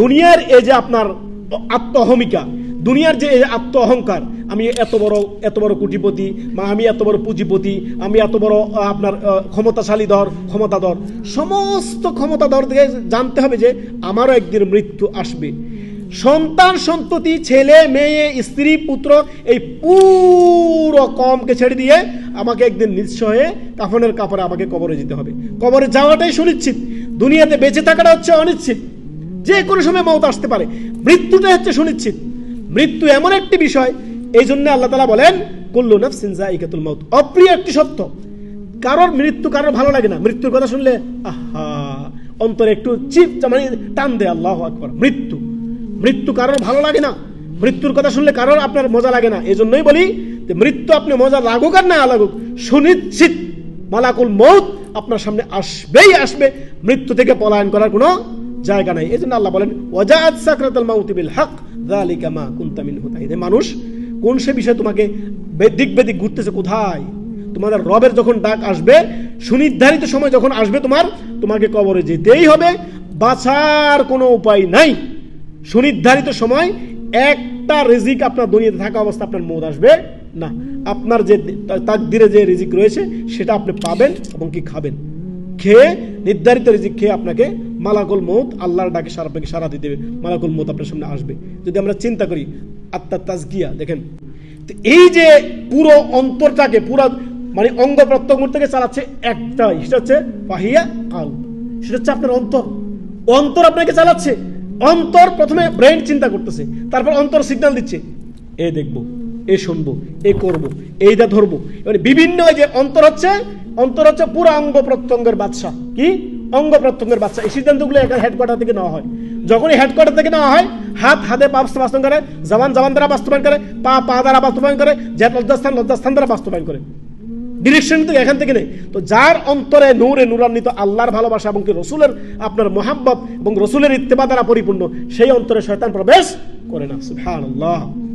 দুনিয়ার এই যে আপনার আত্মহমিকা, দুনিয়ার যে আত্ম অহংকার আমি এত বড় এত বড় কোটিপতি বা আমি এত বড় পুঁজিপতি, আমি এত বড় আপনার ক্ষমতাশালী দর, ক্ষমতাধর, সমস্ত ক্ষমতাধর থেকে জানতে হবে যে আমারও একদিন মৃত্যু আসবে। সন্তান, সন্ততি, ছেলে, মেয়ে, স্ত্রী, পুত্র, এই পুরো কমকে ছেড়ে দিয়ে আমাকে একদিন নিঃস্বয়ে কাফনের কাপড়ে আমাকে কবরে যেতে হবে। কবরে যাওয়াটাই সুনিশ্চিত। দুনিয়াতে বেঁচে থাকাটা হচ্ছে অনিশ্চিত। যে কোনো সময় মত আসতে পারে। মৃত্যুটাই হচ্ছে সুনিশ্চিত। মৃত্যু এমন একটি বিষয়, এই জন্য আল্লাহ তালা বলেন, কুল্লু নাফসিন জাইকাতুল মৌত অপ্রিয় একটি সত্য। কারোর মৃত্যু কারোর ভালো লাগে না। মৃত্যুর কথা শুনলে, আহা, অন্তরে একটু চিপ মানে টান দেয়, আল্লাহ আকবর। মৃত্যু। মৃত্যু কারোর ভালো লাগে না। মৃত্যুর কথা শুনলে কারোর আপনার মজা লাগে না। এই জন্যই বলি যে, মৃত্যু আপনি মজা লাগুক আর না লাগুক, সুনিশ্চিত। মালাকুল মৌত আপনার সামনে আসবেই আসবে। মৃত্যু থেকে পলায়ন করার কোনো জায়গা নাই। এই জন্য আল্লাহ বলেন, ওয়াজাআত সাকরাতুল মাউতি বিল হক যালিকা মা কুনতা মিনহু। তাহিদ মানুষ, কোন সে বিষয়ে তোমাকে বেদিক বেদিক ঘুরতেছে কোথায়? তোমাদের রবের যখন ডাক আসবে, সুনির্ধারিত সময় যখন আসবে তোমার, তোমাকে কবরে যেতেই হবে। বাঁচার কোনো উপায় নাই। সুনির্ধারিত সময়, একটা রিজিক আপনার দুনিয়াতে থাকা অবস্থা আপনার মৌত আসবে না। আপনার যে তাকদিরে যে রিজিক রয়েছে, সেটা আপনি পাবেন এবং কি খাবেন। খেয়ে নির্ধারিত রিজিক খেয়ে আপনাকে মালাকুল মৌত আল্লাহর ডাকে সারা আপনাকে সারা দিয়ে দেবে মালাকুল মৌত আপনার সামনে আসবে। যদি আমরা চিন্তা করি আত্মার তাজকিয়া, দেখেন। তো এই যে পুরো অন্তরটাকে, পুরো মানে অঙ্গ প্রত্যঙ্গ থেকে চালাচ্ছে একটাই সেটা হচ্ছে পাহিয়া কাল সেটা হচ্ছে আপনার অন্তর। অন্তর আপনাকে চালাচ্ছে। অন্তর প্রথমে ব্রেন চিন্তা করতেছে। তারপর অন্তর সিগন্যাল দিচ্ছে। এ দেখব, এ শুনব, এ করব, এইটা ধরবো। মানে বিভিন্ন যে অন্তর হচ্ছে অন্তর হচ্ছে পুরো অঙ্গ প্রত্যঙ্গের বাদশা কি? অঙ্গ প্রত্যঙ্গের বাচ্চা। এই সিদ্ধান্তগুলো একটা হেডকোয়ার্টার থেকে নেওয়া হয়। যখনই হেডকোয়ার্টার থেকে নেওয়া হয়, হাত হাতে পা বাস্তবায়ন করে, জবান জবান দ্বারা বাস্তবায়ন করে, পা পা দ্বারা বাস্তবায়ন করে যে লজ্জাস্থান লজ্জাস্থান দ্বারা বাস্তবায়ন করে। ডিরেকশন কিন্তু এখান থেকে নেই। তো যার অন্তরে নূরে নূরান্বিত আল্লাহর ভালোবাসা এবং কি রসুলের আপনার মোহাব্বত এবং রসুলের ইত্তেবা দ্বারা পরিপূর্ণ, সেই অন্তরে শয়তান প্রবেশ করে না। সুবহানাল্লাহ।